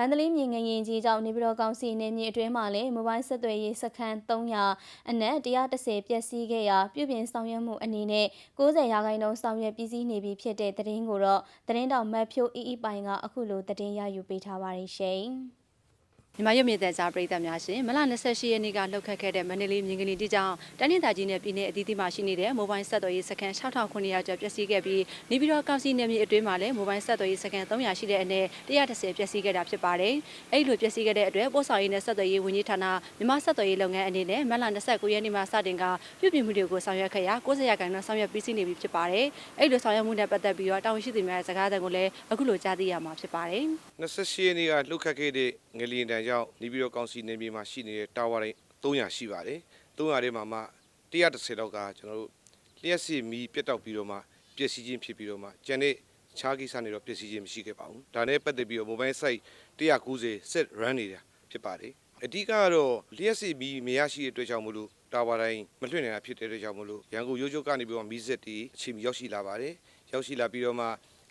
မန္တလေးမြင်ငရင်ကြီးကြောင့်နေပြည်တော်ကောင်စီနယ်မြေအတွင်းမှာလည်းမိုဘိုင်းဆက်သွယ်ရေးစခန်း300အနက်130ပျက်စီးခဲ့ရာပြုပြင်ဆောင်ရွက်မှုအနေနဲ့90ရာခိုင်နှုန်းဆောင်ရွက်ပြီးစီးနေပြီဖြစ်တဲ့သတင်းကိုတော့သတင်းတောင်မတ်ဖြိုးအီအီပိုင်ကအခုလိုသတင်းရယူပေးထားပါတယ်ရှင်။ မြန်မာရုပ်မြင်သံကြားပရိသတ်များရှင်မလ28ရက်နေ့ကလှုပ်ခတ်ခဲ့တဲ့မန္တလေးမြင်းကလေးတီကြောင့်တန်းနေတာကြီးနဲ့ပြည်내အသီးသီးမှာရှိနေတဲ့မိုဘိုင်းဆက်သွယ်ရေးစခန်း6900ကျော်ပျက်စီးခဲ့ပြီးနေပြည်တော်ကောင်စီနယ်မြေအတွင်းမှာလည်းမိုဘိုင်းဆက်သွယ်ရေးစခန်း300ရှိတဲ့အနက်130ပျက်စီးခဲ့တာဖြစ်ပါတယ်။အဲ့ဒီလိုပျက်စီးခဲ့တဲ့အတွက်ပို့ဆောင်ရေးနဲ့ဆက်သွယ်ရေးဝန်ကြီးဌာနမြန်မာဆက်သွယ်ရေးလုပ်ငန်းအနေနဲ့မလ29ရက်နေ့မှာစတင်ကပြုပြင်မှုတွေကိုဆောင်ရွက်ခဲ့ရာ90ရာခိုင်နှုန်းဆောင်ရွက်ပြီးစီးနေပြီဖြစ်ပါတယ်။အဲ့ဒီလိုဆောင်ရွက်မှုနဲ့ပတ်သက်ပြီးတော့တာဝန်ရှိသူများရဲ့စကားသံကိုလည်းအခုလိုကြားသိရမှာဖြစ်ပါတယ်။28ရက်နေ့ကလှုပ်ခတ်ခဲ့တဲ့ငလျင်တန်ကြောင့်နေပြည်တော်ကောင်စီနေပြည်မှာရှိနေတဲ့တာဝါတိုင်း300ရှိပါတယ်300ထဲမှာမှ130လောက်ကကျွန်တော်တို့လျှက်စီမီပြတ်တောက်ပြီးတော့မှပျက်စီးခြင်းဖြစ်ပြီးတော့မှကျန်တဲ့ခြားကိစ္စတွေတော့ပျက်စီးခြင်းမရှိခဲ့ပါဘူးဒါနဲ့ပတ်သက်ပြီးတော့ mobile site 190 set run နေတာဖြစ်ပါတယ်အဓိကကတော့လျှက်စီမီမရရှိတဲ့အတွက်ကြောင့်မလို့တာဝါတိုင်းမလွှင့်နေတာဖြစ်တဲ့အတွက်ကြောင့်မလို့ရန်ကုန်ရိုးချိုးကနေပြီးတော့မီးစက်တီအချိန်မီရောက်ရှိလာပါတယ်ရောက်ရှိလာပြီးတော့မှ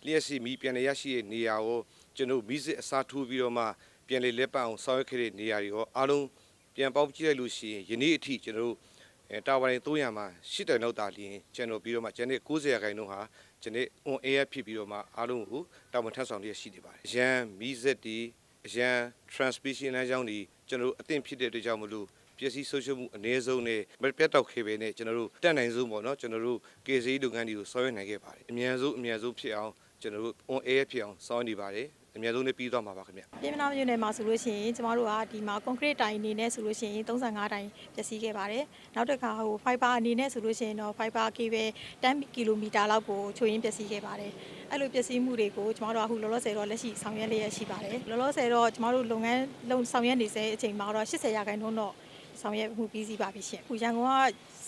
လျှက်စီမီပြန်လည်ရရှိတဲ့နေရာကိုကျွန်တော်မီးစက်အစားထိုးပြီးတော့မှ ပြန်လေလက်ပအောင်ဆောင်ရွက်ခဲ့တဲ့နေရာတွေရောအားလုံးပြန်ပေါက်ကြည့်လိုက်လို့ရှိရင်ယနေ့အထိကျွန်တော်တို့အဲတာဝါရင်300မှာရှစ်တိုင်လောက်တာလျင်ကျွန်တော်ပြီးတော့မှကျန်တဲ့90ရာခိုင်နှုန်းဟာကျွန်တော် on air ဖြစ်ပြီးတော့မှအားလုံးကိုတာဝန်ထမ်းဆောင်ရရှိနေပါတယ်။ရန်မီးစက်တီအရန် transmission လမ်းကြောင်းတွေကျွန်တော်တို့အသင့်ဖြစ်တဲ့အတွက်ကြောင့်မလို့ပစ္စည်းဆိုရှယ်မှုအ ਨੇ ဆုံးနဲ့မပြတ်တော့ခဲ့ပဲနဲ့ကျွန်တော်တို့တက်နိုင်ဆုံးပေါ့နော်ကျွန်တော်တို့ကေစီလုပ်ငန်းတွေကိုဆောင်ရွက်နိုင်ခဲ့ပါတယ်။အမြန်ဆုံးအမြန်ဆုံးဖြစ်အောင်ကျွန်တော်တို့ on air ဖြစ်အောင်ဆောင်ရွက်နေပါတယ်။ အမြန်ဆုံးနဲ့ပြီးသွားမှာပါခင်ဗျ။ပြည်မနာမြို့နယ်မှာဆိုလို့ရှိရင်ကျမတို့ကဒီမှာ concrete တိုင်အနေနဲ့ဆိုလို့ရှိရင်35တိုင်ပျက်စီးခဲ့ပါတယ်။နောက်တစ်ခါဟို fiber အနေနဲ့ဆိုလို့ရှိရင်တော့ fiber cable 10 km လောက်ကိုချိုးရင်းပျက်စီးခဲ့ပါတယ်။အဲ့လိုပျက်စီးမှုတွေကိုကျမတို့အခုလောလောဆယ်တော့လက်ရှိဆောင်ရွက်လျက်ရှိပါတယ်။လောလောဆယ်တော့ကျမတို့လုပ်ငန်းလုံဆောင်ရွက်နေတဲ့အချိန်မှာတော့80ရာခိုင်နှုန်းတော့ ဆောင်ရွက်မှုပြီးစီးပါပြီရှင်။အခုရန်ကုန်က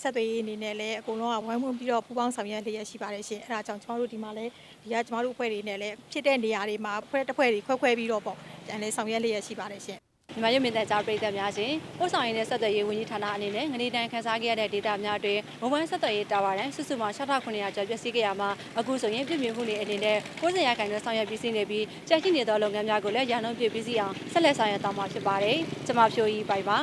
ဆက်သွယ်ရေးအနေနဲ့လည်းအကုန်လုံးကဝိုင်းဝန်းပြီးတော့ပူးပေါင်းဆောင်ရွက်လျက်ရှိပါတယ်ရှင်။အဲဒါကြောင့်ကျမတို့ဒီမှာလည်းဒီကကျမတို့အဖွဲ့တွေနဲ့လည်းဖြစ်တဲ့နေရာတွေမှာဖွဲ့တစ်ဖွဲ့တွေခွဲခွဲပြီးတော့ပေါ့ပြန်လဲဆောင်ရွက်လျက်ရှိပါတယ်ရှင်။မြန်မာရုပ်မြင်သံကြားပရိသတ်များရှင်ပို့ဆောင်ရေးနဲ့ဆက်သွယ်ရေးဝန်ကြီးဌာနအနေနဲ့ငနေတန်ခန်းစားခဲ့ရတဲ့ဒေတာများအတွင်းမိုဘိုင်းဆက်သွယ်ရေးတာဝါတိုင်းစုစုပေါင်း6900ကျော်ပျက်စီးခဲ့ရမှာအခုဆိုရင်ပြည်မြင်မှုတွေအနေနဲ့90ရာခိုင်နှုန်းဆောင်ရွက်ပြီးစီးနေပြီးကြာရှိနေသောလုပ်ငန်းများကိုလည်းရာနှုန်းပြည့်ပြီးစီးအောင်ဆက်လက်ဆောင်ရွက်သွားမှာဖြစ်ပါတယ်ကျွန်မဖြိုးကြီးပိုင်ပါ